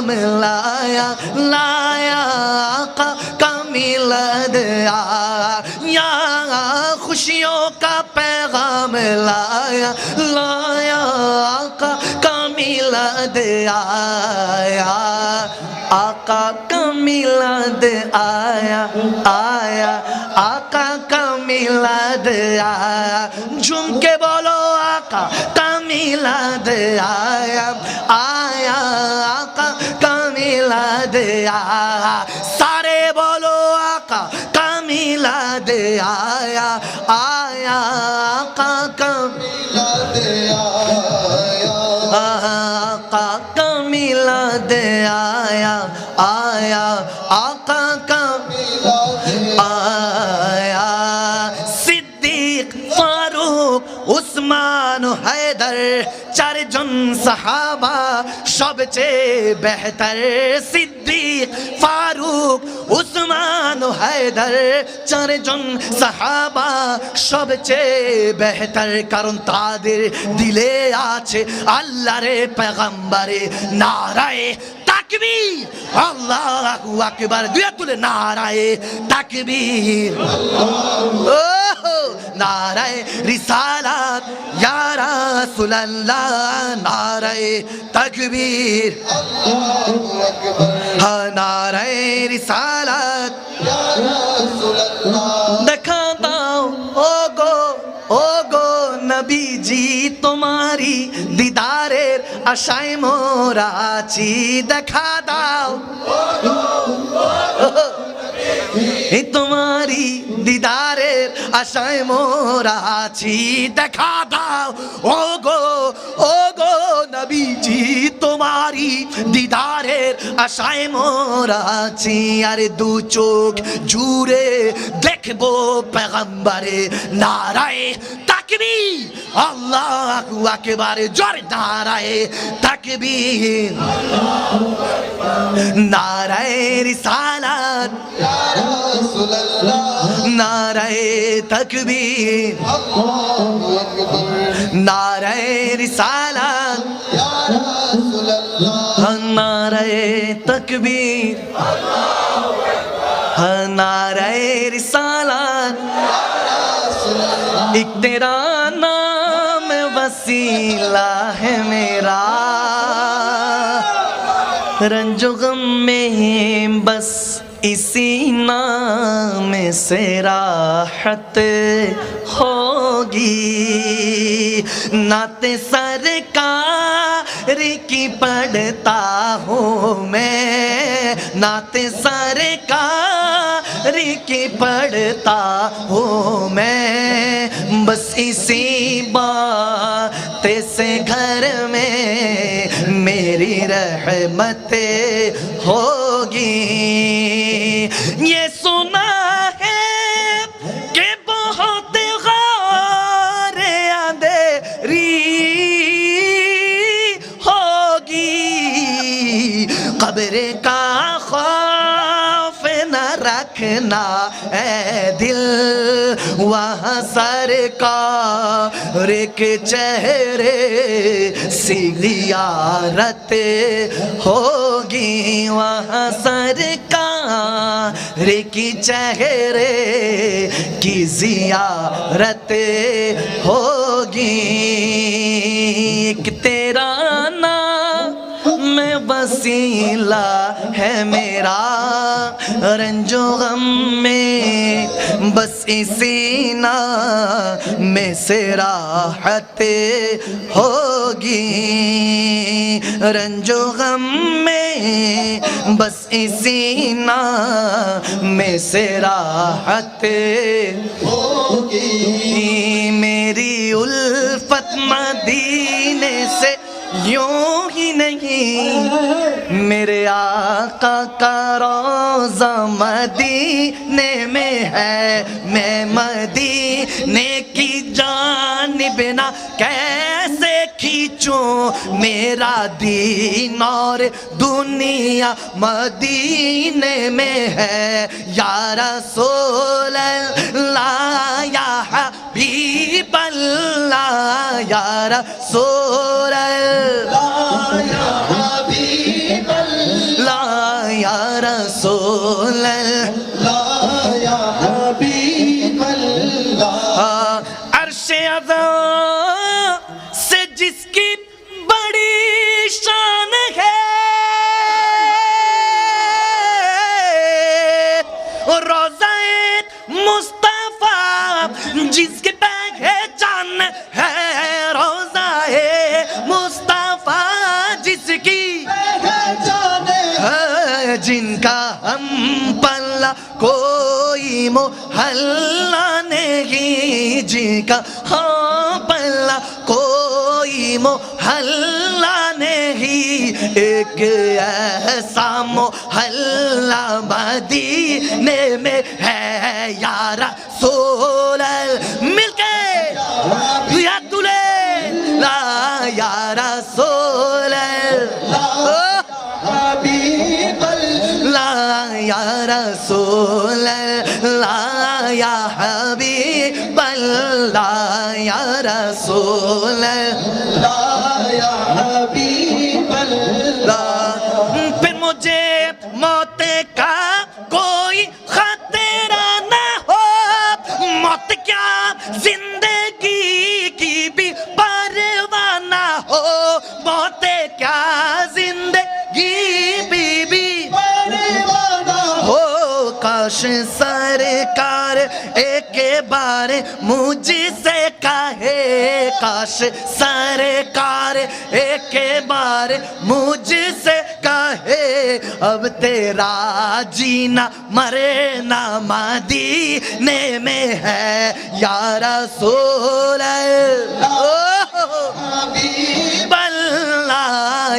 میں لایا لایا آقا کا ملد یا خوشیوں کا پیغام لایا لایا آقا کا ملد آیا۔ آقا کا ملد آیا آیا۔ آقا کا ملد آیا۔ جھم کے بولو، آقا کا میلاد آیا۔ দেয়া। সারে বলো আকা কামিলা দেয়া, আয়া আকা কামিলা দেয়া আকা কামিলা দেয়া, আয়া আকা কামিলা আয়া। সিদ্দিক ফারুক, উসমান হায়দার সাহাবা সবচেয়ে বেহতর সিদ্দিক ফারুক উসমান হায়দার চারজন সাহাবা সবচেয়ে বেহতর, কারণ তাদের দিলে আছে আল্লাহরে পেগম্বরে নারায়ে তাকবীর। আল্লাহু আকবার। দুয়া তুলে, নারায়ে তাকবীর। ও নারায় রিসালাত, ইয়া রাসূলুল্লাহ, নারায় তাকবীর। হ্যাঁ নারায় রিসালাত। দেখা দাও ও গো ও গো নবীজি তোমারি দিদারের আশায় মোরা দেখা দাও। এ তোমারি দিদারের আশায় মোরা আছি। দেখা দাও ও গো ও গো নবীজি তোমারি দিদারের আশায় মোরা আছি। আরে দু চোখ জুড়ে দেখব পেগম্বরে নারায় তাকবি আল্লাহ একেবারে জোরে নারায় তাকবি নারায় রিসালাত। নারায় তকবীর। নারায় রিসালাত। নারায় তকবীর। নারায় রিসালাत ایک تیرا نام وسیلہ ہے میرا۔ رنج و غم میں بس اسی نام سے راحت ہوگی۔ نات سرکار کی پڑھتا ہوں میں نات سرکار کی پڑھتا ہوں میں۔ بس اسی بات سے گھر میں میری رحمت ہوگی۔ دیکھنا اے دل، وہاں سر کا رک چہرے سیارت ہوگی۔ وہاں سر کا رکی چہرے کی زیارت ہوگی۔ ایک تیرا میں وسیلہ ہے میرا، رنج و غم میں بس اسی نا میں سے راحت ہوگی۔ رنج و غم میں بس اسی نا میں سے راحت ہوگی۔ میری الفت مدینے سے یوں ہی نہیں میرے آقا کا روزہ مدینے میں ہے، میں مدینے کی جانب نہ کہہ میرا دین اور دنیا مدینے میں ہے۔ یا رسول اللہ، یا حبیب اللہ، یا رسول اللہ، یا حبیب اللہ، یا رسول اللہ۔ कोई मोहल्ला नहीं जिनका हाँ पल्ला कोई मोहल्ला नहीं एक ऐसा मोहल्ला मदीने में है यारा सोलल मिलके या तुले ला यारा رسول اللہ یا حبیب اللہ یا رسول اللہ یا حبیب اللہ پھر مجھے موت کا بارے مجھ سے کہے، کاش سرکار ایک بارے مجھ سے کہے، اب تیرا جینا مرنا مدینے میں ہے، یا رسول اللہ،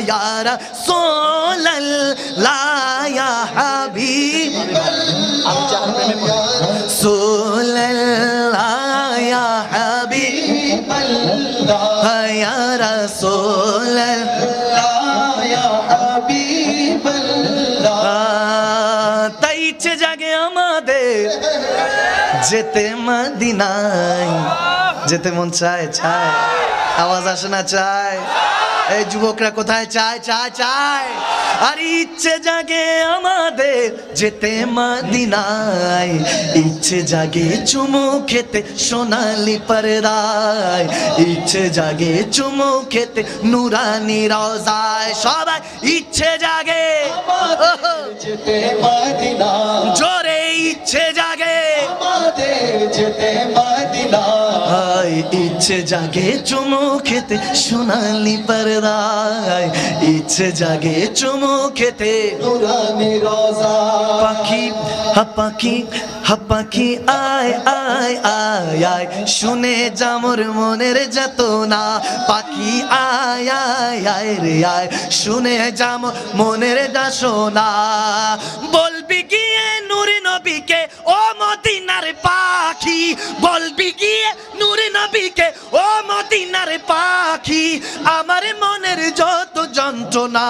یا رسول اللہ۔ یا رسول তাই ইচ্ছে জাগে আমাদের যেতে মদিনায়। যেতে মন চায় চায়। আওয়াজ আসে না, চায়। এই যুবকরা কোথায়? চায় চায় চায়। আর ইচ্ছে জাগে আমাদের যেতে মদিনায়। ইচ্ছে জাগে চুমু খেতে সোনালি পরদায়। ইচ্ছে জাগে চুমু খেতে নুরানি রওজায় সবাই ইচ্ছে জাগে। ওহো, জোরে ইচ্ছে জাগে। ইচ্ছে জাগে চুমু খেতে সোনালি পরদায়। ইচ্ছে জাগে চুমু খেতে। পাখি হা পাখি হা পাখি আয় আয় আয় আয়। শুনে যামর মনের যত না পাখি আয় আয় আয় রে আয়। শুনে যাম মনের দাসনা। বলবি গিয়ে নূরে নবীকে ও মদিনার পাখি। বলবি গিয়ে নূরে নবীকে ও মদিনার পাখি আমার মনের যত যন্ত্রণা।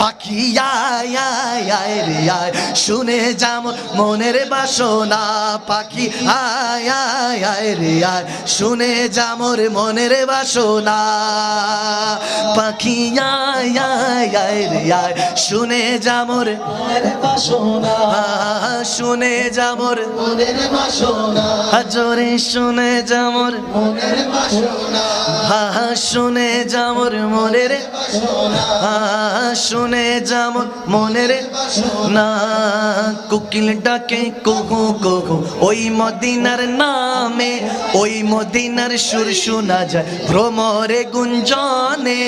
পাখি আয় আয় আয় রে আয় শুনে যাম মনের বাসনা। পাখি আয় আয় আয় রে আয় শুনে যামর মনের বাসনা। পাখি আয় আয় আয় রে আয় শুনে যামর আহ, শুনে যামর হাজরে শুনে। শুনে যামর মনের হা শুনে যামর মনের না কুকিল ডাকে কুহু কুহু, ওই মদিনার নামে, ওই মদিনার সুর শোনা যায় ভ্রমরে গুঞ্জনে।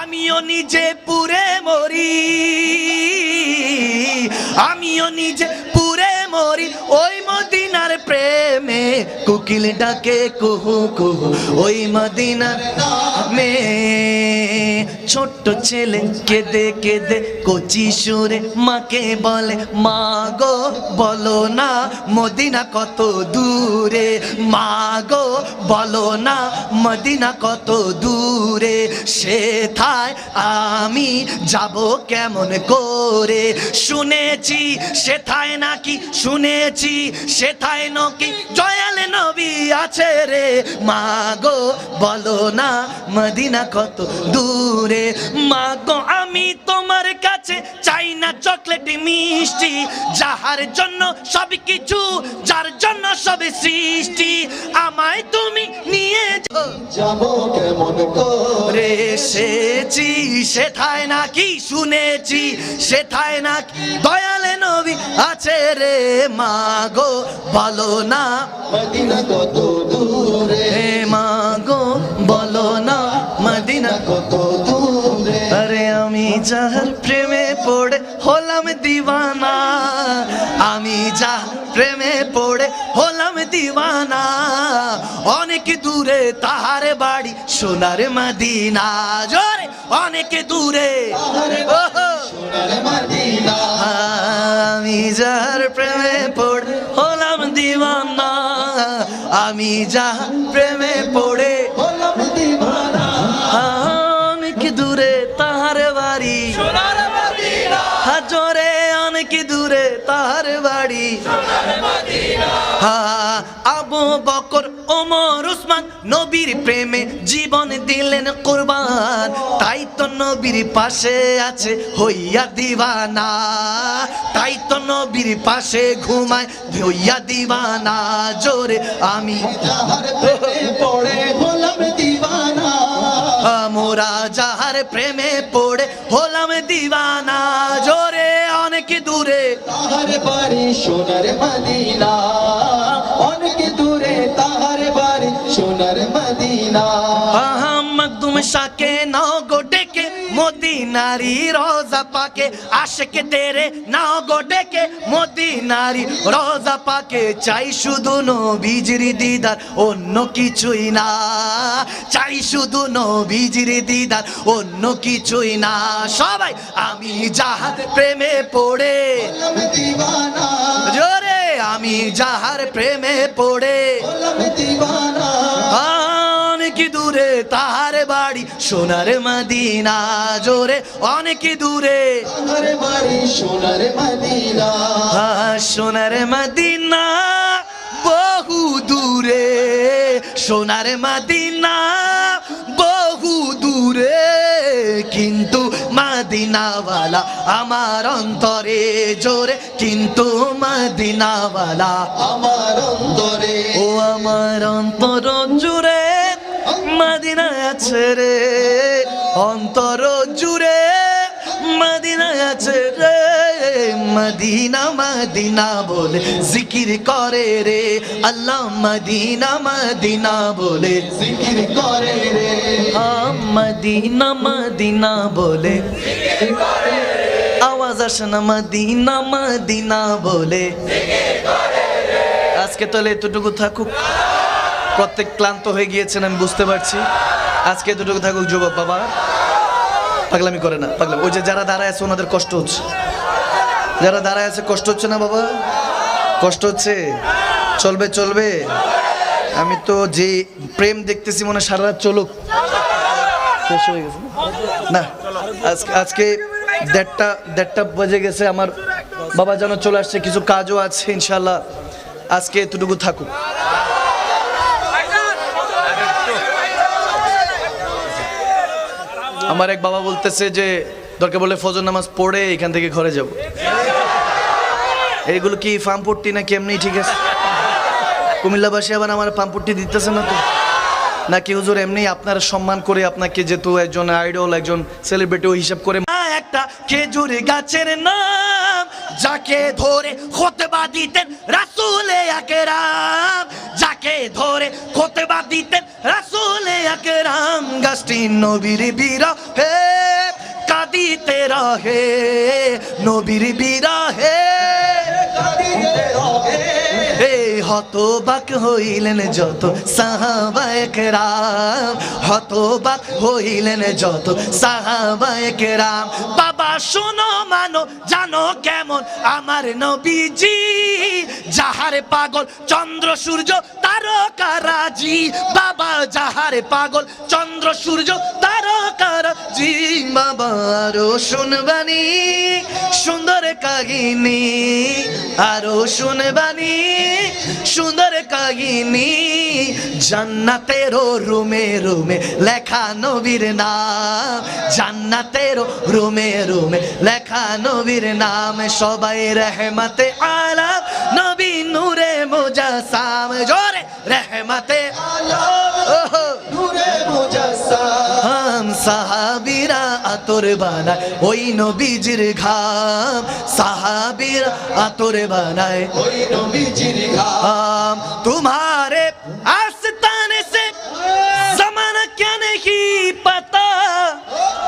আমিও নিজে পুরে মরি, আমিও নিজে পুরে মরি, ওই কুকিল ডাকে কুহু কুহু, ওই মদিনার মে। ছোট্ট ছেলে কেঁদে কেঁদে কচি সুরে মাকে বলে মা গো বলো না মদিনা কত দূরে। মা গো বলো না মদিনা কত দূরে। সেথায় আমি যাব কেমন করে? শুনেছি, সেথায় নাকি শুনেছি, সেথায় নাকি জয়াল নবী আছে রে। মা গো বলো না মদিনা কত দূরে। মা গো আমি তোমার কাছে চাই না চকলেট মিষ্টি। যাহার জন্য সব কিছু যার জন্য সব সৃষ্টি। আমায় তুমি নিয়ে যাব কেমন করে? রে এসেছি সেথায় নাকি শুনেছি? সেথায় নাকি দয়ালে নবী আছে রে। মা গো বলো না মদিনা কত দূরে? হে মা গো বলো না মদিনা। কত দূরে? আরে আমি যাহার প্রেমে পড়ে হলাম দিওয়ানা। আমি যা প্রেমে পড়ে হলাম দিওয়ানা। অনেক দূরে তাহার বাড়ি সোনার মদিনা। জোরে অনেক দূরে। আমি যার প্রেমে পড়ে হলাম দিওয়ানা। আমি যা প্রেমে পড়ে হলাম দিবানা। অনেক দূরে তাহার বাড়ি। হাজরে অনেক দূরে তাহার বাড়ি। হা, আবু বকর ওমর উসমান নবীর প্রেমে জীবন দিলেন কোরবান। তাই তো নবীর পাশে আছে হইয়া দিবানা। তাই তো নবীর পাশে ঘুমায় হইয়া দিবানা। জোরে আমি পড়ে হলাম দিবানা। মোরা যাহার প্রেমে পড়ে হলাম দিবানা। জোরে অনেক দূরে। তাহার বাড়ি সোনার মদিনা। অনেক দূরে তাহার সোনার মদিনা। মকদুম শাকে নাও গোটে মদিনারি রোজা পাকে আশেকে তেরে নাও গো ডেকে। মদিনারি রোজা পাকে চাই শুধু নবীজির দিদার অন্য কিছুই না। চাই শুধু নবীজির দিদার অন্য কিছুই না। সবাই আমি যাহার প্রেমে পড়ে। জোরে আমি যাহার প্রেমে পড়ে। দিবানা। অনেক দূরে তাহার বাড়ি সোনার মদিনা জোরে। অনেক দূরে সোনার মদিনা। সোনার মদিনা বহু দূরে। সোনার মদিনা বহু দূরে। কিন্তু মদিনাওয়ালা আমার অন্তরে জোরে। কিন্তু মদিনাওয়ালা আমার অন্তরে ও আমার অন্তর জুড়ে মদিনা আছে রে, অন্তর জুড়ে মদিনা আছে রে। মদিনা মদিনা বলে জিকির করে রে, আল্লাহ মদিনা মদিনা বলে জিকির করে রে। মদিনা মদিনা বলে আওয়াজ আসে না, মদিনা মদিনা বলে আজকে তাহলে এতটুকু থাকুক। প্রত্যেক ক্লান্ত হয়ে গিয়েছেন, আমি বুঝতে পারছি। আজকে এতটুকু থাকুক যুবক বাবা। পাগলামি করে না, পাগলামি। ওই যে যারা দাঁড়ায় আছে, ওনাদের কষ্ট হচ্ছে। যারা দাঁড়ায় আছে, কষ্ট হচ্ছে না বাবা? কষ্ট হচ্ছে? চলবে চলবে। আমি তো যে প্রেম দেখতেছি, মনে সারা রাত চলুক। না? আজকে দেড়টা দেড়টা বাজে গেছে। আমার বাবা যেন চলে আসছে, কিছু কাজও আছে ইনশাল্লাহ আজকে এতটুকু থাকুক। আমার এক বাবা বলতেছে যে দরকার বলে ফজর নামাজ পড়ে এখান থেকে ঘরে যাব। এইগুলো কি ফার্মপট্টি না কেমনি ঠিক আছে? কুমিল্লাবাসী আবার আমার পাম্পট্টি দিতেছে না তো? নাকি হুজুর এমনি আপনার সম্মান করে আপনাকে যেহেতু একজন আইডল একজন সেলিব্রিটি হিসাব করে একটা খেজুর গাছের নাম, যাকে ধরে খোতবা দিতেন রাসুলে আকরাম, যাকে ধরে দিতেন রাসুলে রাম গাছটি নবীর বিরহে কাঁদিতে রহে নবীর বিরহে। কাঁদিতে রহে। হতবাক হইলেন যত সাহাবায়ক রাম হতবাক হইলেন যত সাহাবায়ক রাম বাবা, শোনো, মানো, জানো কেমন আমার নবীজি? যাহারে পাগল চন্দ্র, সূর্য তারকারাজি বাবা, যাহারে পাগল চন্দ্র, সূর্য তারকারাজি বাবা আরও শুনবানি, সুন্দর কাহিনী আরও শুনবানি। সুন্দর কাহিনী, জান্নাতেরও রুমে রুমে লেখা নবীর নাম, জান্নাতেরও রুমে রুমে লেখা নবীর নাম, সবাই রহমতে আলাম নবী নূরে মুজাসাম, জোরে রহমতে ওহো সাহাবিরা আতর বানায় ওই নবীজির ঘাম সাহাবিরা আতর বানায় ওই নবীজির ঘাম हम तुम्हारे आस्ताने से जमाना क्या नहीं पता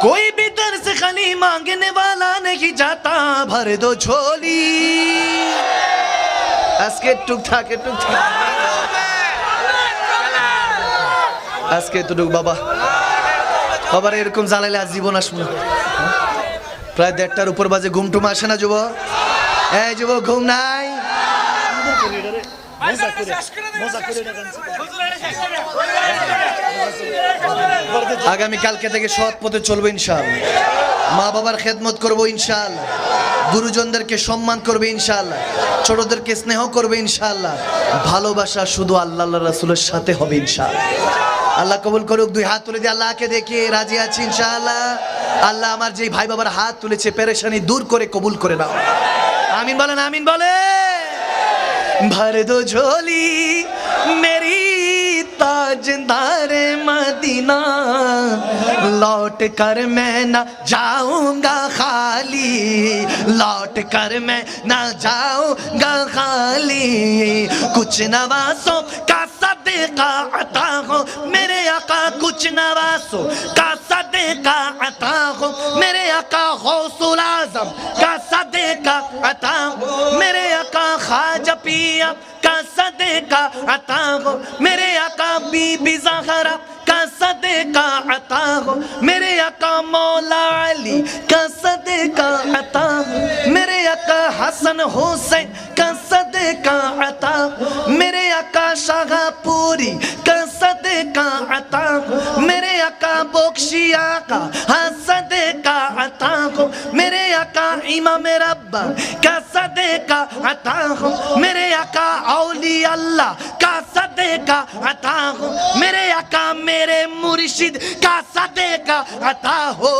कोई भी दर से खली मांगने वाला नहीं जाता भर दो झोली আজকে টুকটাক টুকটাক আজকে এতটুক বাবা বাবার এরকম জ্বালাইলে আজ জীবন আসব না। প্রায় দেড়টার উপর বাজে ঘুম টুম আসে না যুবক? এই যুবক ঘুম নাই? আগামী কালকে থেকে সৎ পথে চলবো ইনশাআল্লাহ। মা বাবার খেদমত করব ইনশাআল্লাহ। গুরুজনদেরকে সম্মান করবে ইনশাআল্লাহ। ছোটদেরকে স্নেহ করবে ইনশাআল্লাহ। ভালোবাসা শুধু আল্লাহ রাসুলের সাথে হবে ইনশাআল্লাহ। আল্লাহ কবুল করুক দুই হাত তুলে দিয়ে আল্লাহকে দেখে রাজি আছি ইনশাআল্লাহ আল্লাহ আমার যে ভাই বাবার হাত তুলেছে পেরেশানি দূর করে কবুল করে নাও আমিন বলেন আমিন বলে भर दो झोली मेरी ताजदार मदीना लौट कर मैं न जाऊंगा खाली लौट कर मैं न जाऊंगा खाली कुछ नवासों का صدقہ عطا ہو، میرے آقا کچھ نواسو کا صدقہ عطا ہو، میرے آقا غوث العظم کا صدقہ عطا ہو، میرے آقا خواجہ پیا۔ کا صدقہ عطا ہو، میرے آقا بی بی زہرہ کا صدقہ عطا ہو، میرے آقا مولا علی۔ کا صدقہ عطا ہو، میرے آقا حسن حسین۔ کا صدقہ عطا ہو، میرے آقا शाहपुरी का सदका अता हो मेरे आका बख्शिया का हाँ सदका अता हो मेरे आका इमाम रब्बा का सदका अता हो मेरे आका औली अल्लाह का सदका अता हो मेरे आका मेरे मुर्शिद का सदका अता हो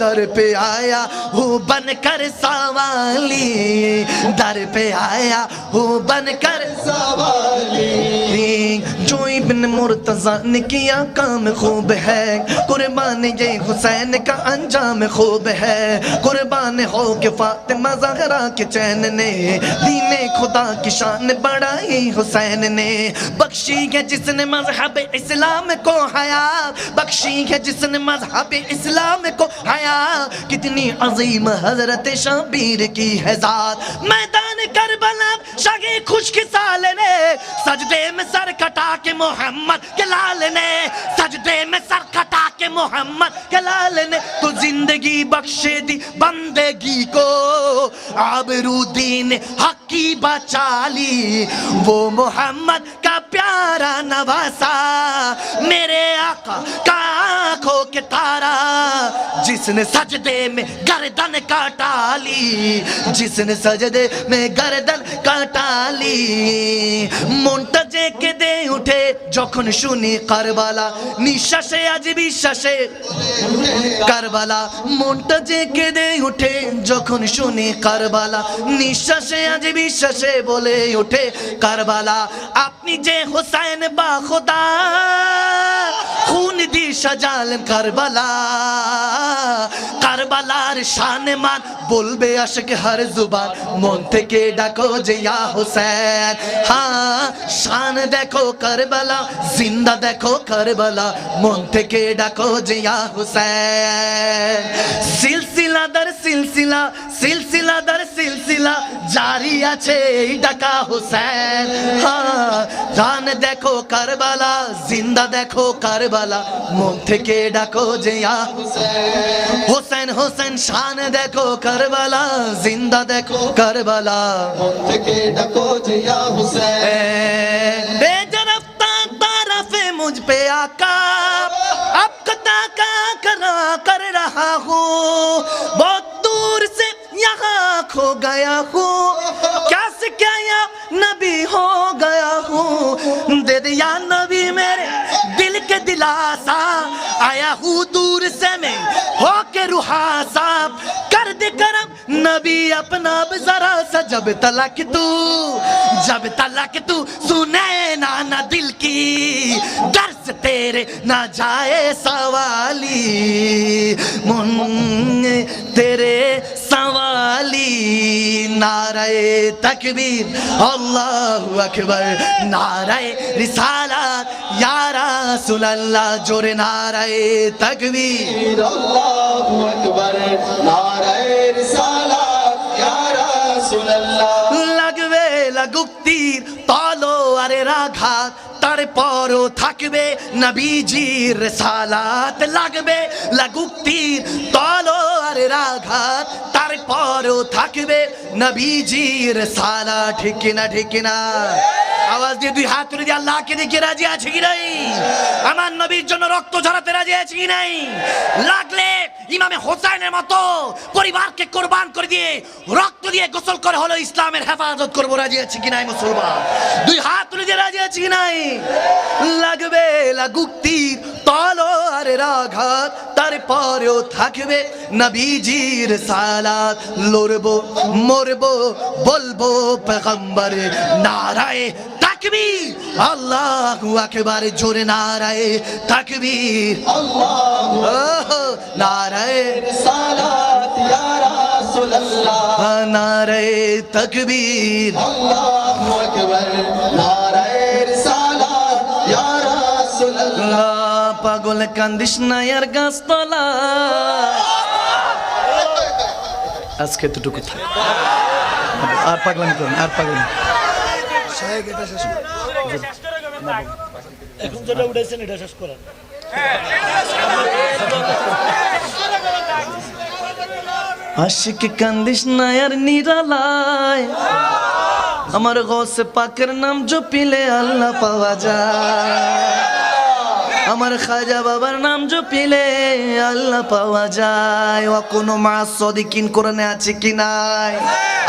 दर पे आया हूँ बनकर सवाली दर पे आया हूँ बनकर सवाली بن ابن مرتضی نے کیا کام خوب ہے۔ قربان یہ حسین کا انجام خوب ہے۔ قربان ہو کے فاطمہ زہرا کے چین نے دین خدا کی شان بڑھائی حسین نے۔ بخشی ہے جس نے مذہب اسلام کو حیات بخشی ہے جس نے مذہب اسلام کو حیات کتنی عظیم حضرت شابیر کی ہے ذات۔ میدان کربلا شاگی خوش کے ساتھ سجدے میں سر کٹا کے محمد کے لال نے محمد کے لال نے تو زندگی بخش دی، بندگی کو۔ آبرو دین حق کی بچا لی۔ وہ محمد کا پیارا نواسا، میرے آقا کا آنکھوں کے تارا۔ جس نے سجدے میں گردن کا لی۔ جس نے سجدے میں گردن کا لی۔ منتجے کے دے اٹھے جوکن شونی قربالا۔ نیشہ نیشش عجبی شش বিশ্বাসে কারবালা মনটা যে কেঁদে উঠে, যখন শুনি কারবালা, নিঃশ্বাসে আজ বিশ্বাসে বলে ওঠে কারবালা, আপনি যে হোসাইন বা খোদা খুন দিয়ে সাজালেন কারবালা। কারবালার শানে মান বলবে আশকে হর জুবান। মন থেকে ডাকো যে ইয়া হোসেন। হ্যাঁ শান দেখো কারবালা, জিন্দা দেখো কারবালা। মন থেকে ডাকো যে ইয়া হোসেন। সিলসিলা দর সিলসিলা সিলসিলা দর সিলসিলা, জারি আছে এই ডাকা হোসেন। হ্যাঁ জান দেখো কারবালা, জিন্দা দেখো কারবালা। والا من تھے ڈاکو جیا حسین حسین شان دیکھو کربلا زندہ دیکھو کربلا۔ من تھے ڈاکو جیا حسین۔ بے جرفتا طرف مجھ پہ آقا۔ اب قطع کا کرا کر رہا ہوں۔ بہت دور سے یہاں کھو گیا ہوں۔ کیا سے یا نبی ہو گیا ہوں۔ دے دیا نبی دلاسا آیا ہوں دور سے میں، ہو کے روحا سا کر دے کرم، نبی اپنا بزرا سا، جب تلک تو، جب تلک تو، سنے۔ نہ دل کی درس تیرے نہ جائے سوالی۔ من تیرے سوالی۔ نعرہ تکبیر۔ اللہ اکبر۔ نعرہ رسالات یا رسول اللہ جور نعرہ تکبیر۔ اللہ اکبر۔ نعرہ رسالات یا رسول اللہ۔ لگوے لگو تیر۔ তারপরও থাকবে নবীজির সালাত লাগবে। লাগুক তীর তলোয়ারের আঘাত তারপরও থাকবে নবীজির সালা, ঠিক না ঠিক না। আওয়াজ দিয়ে দুই হাত তুলে দিয়ে আল্লাহকে দেখে রাজি আছে কি নাই? আমার নবীর জন্য রক্ত ঝরাতে রাজি আছে কি নাই? লাগলে ইমামে হোসাইনের মতো পরিবারকে কোরবান করে দিয়ে রক্ত দিয়ে গোসল করে হলো ইসলামের হেফাজত করব, রাজি আছে কি নাই মুসলমান? দুই হাত তুলে দিয়ে রাজি আছে কি নাই? লাগবে লাগুক তীর, তলোয়ারের আঘাত তারপরেও থাকবে নবীজির লড়বো মরবো বলব পেগম্বর নারায়ে তাকবীর। আল্লাহু আকবার জোরে নারায়ে ওহো, নারায়ে নারায়ে তাকবীর। নারায়ে রাসূলুল্লাহ। পাগল কান্দিস না আর গাছতলা। আজকে এতটুকু থাক। আর পাগলামি করুন আর পাগলামি এখন যেটা উঠেছেন এটা শেষ করেন। আশিক কান্দিস না আর নিরালায়। আমার গসে পাকের নাম জপিলে আল্লাহ পাওয়া যায়। আমার খাজা বাবার নাম জপিলে আল্লাহ পাওয়া যায়। ও কোনো মা সদিকিন কোরআনে আছে কি নাই?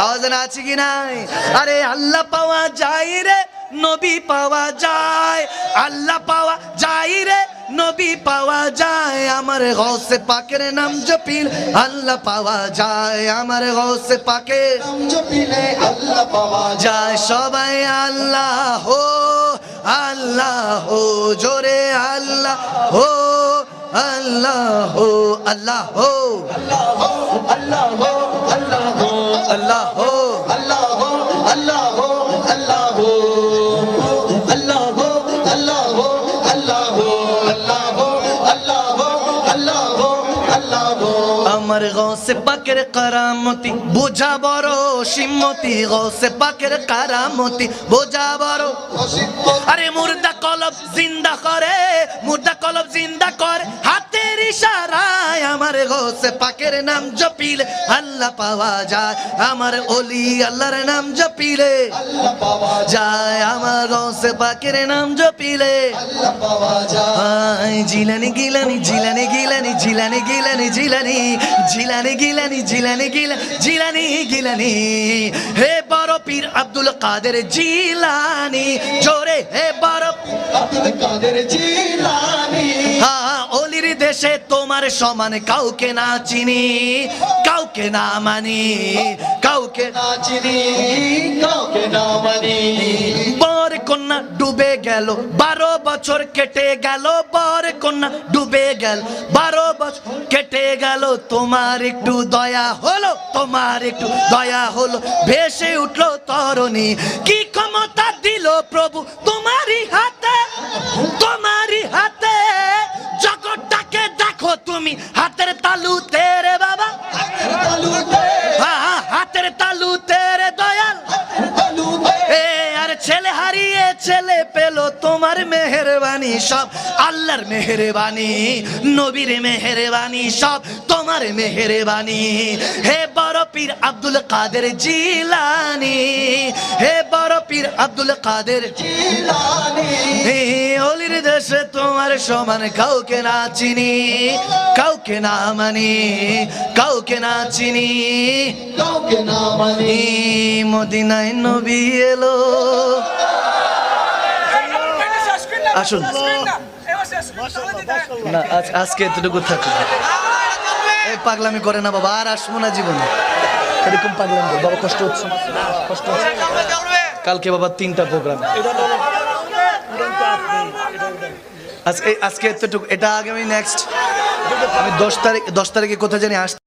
আওয়াজ আছে কি নাই? আরে আল্লাহ পাওয়া যায় রে। নবী পাওয়া যায়, আল্লাহ পাওয়া যায় রে, নবী পাওয়া যায়। আমার গৌসে পাকের নাম জপিল, আল্লাহ পাওয়া যায়। আমার গৌসে পাকে জপিলে, আল্লাহ পাওয়া যায়। সবাই আল্লাহ হো আল্লাহ হো, জোরে আল্লাহ হো আল্লাহ হো আল্লাহ হো। আল্লাহ হো, আল্লাহ আল্লাহ আল্লাহ হো, আল্লাহ আল্লাহ আল্লাহ আল্লাহ আমার গৌসে পাকের কারামতি, বোঝা বড় সিমতি গৌসে পাকের কারামতি, বোঝা বড় আরে মুর্দা কলব জিন্দা করে, মুর্দা কলব জিন্দা করে হাতের ইশারায় আমার গোসে পাকের নাম জপিলে, আল্লাহ পাওয়া যায়। আমার অলি আল্লাহর নাম জপিলে আল্লাহ যায় আমার গোসে পাকের নাম জপিলে। আল্লাহ পাওয়া যায় জিলানি গিলানি জিলানি গিলানি জিলানি গিলানি, জিলানি জিলানি গিলানি, জিলানি গিলা, জিলানি গিলানি। হে বড় পীর আব্দুল কাদের জিলানি, জোরে হে বড় আব্দুল কাদের জিলানী অলির দেশে তোমার সমান কাউকে না চিনি, কাউকে না মানি, কাউকে না চিনি, কাউকে না মানি। বর কন্যা ডুবে গেল, বারো বছর কেটে গেল, বর কন্যা ডুবে গেল, বারো বছর কেটে গেল, তোমার একটু দয়া হলো, তোমার একটু দয়া হলো, ভেসে উঠল তরণী। কি ক্ষমতা দিল প্রভু তোমারই হাতে তোমারই হাতে? তুমি হাতের তালু তেরে বাবা। হাতের তালু তেরে দয়াল। ছেলে হারিয়ে ছেলে পেল তোমার মেহেরবানি সব। আল্লাহর মেহেরবানি, নবীর মেহেরবানি সব। তোমার মেহেরবানি। হে বড় পীর আব্দুল কাদের জিলানি। হে বড় পীর আব্দুল কাদের জিলানি। হে অলির দেশে তোমার সমান কাউকে না চিনি কাউকে না মানি কাউকে না চিনি কাউকে না মানি। মদিনায় নবী এলো। আসুন। না আজকে এতটুকু থাকুন এই পাগলামি করে না বাবা, আর আসব না জীবনে। এরকম পাগলামি বাবা, কষ্ট হচ্ছে। কষ্ট কালকে বাবা তিনটা প্রোগ্রাম আজকে আজকে এতটুকু, এটা আগামী নেক্সট আমি দশ তারিখ, দশ তারিখে কোথায় জানি আস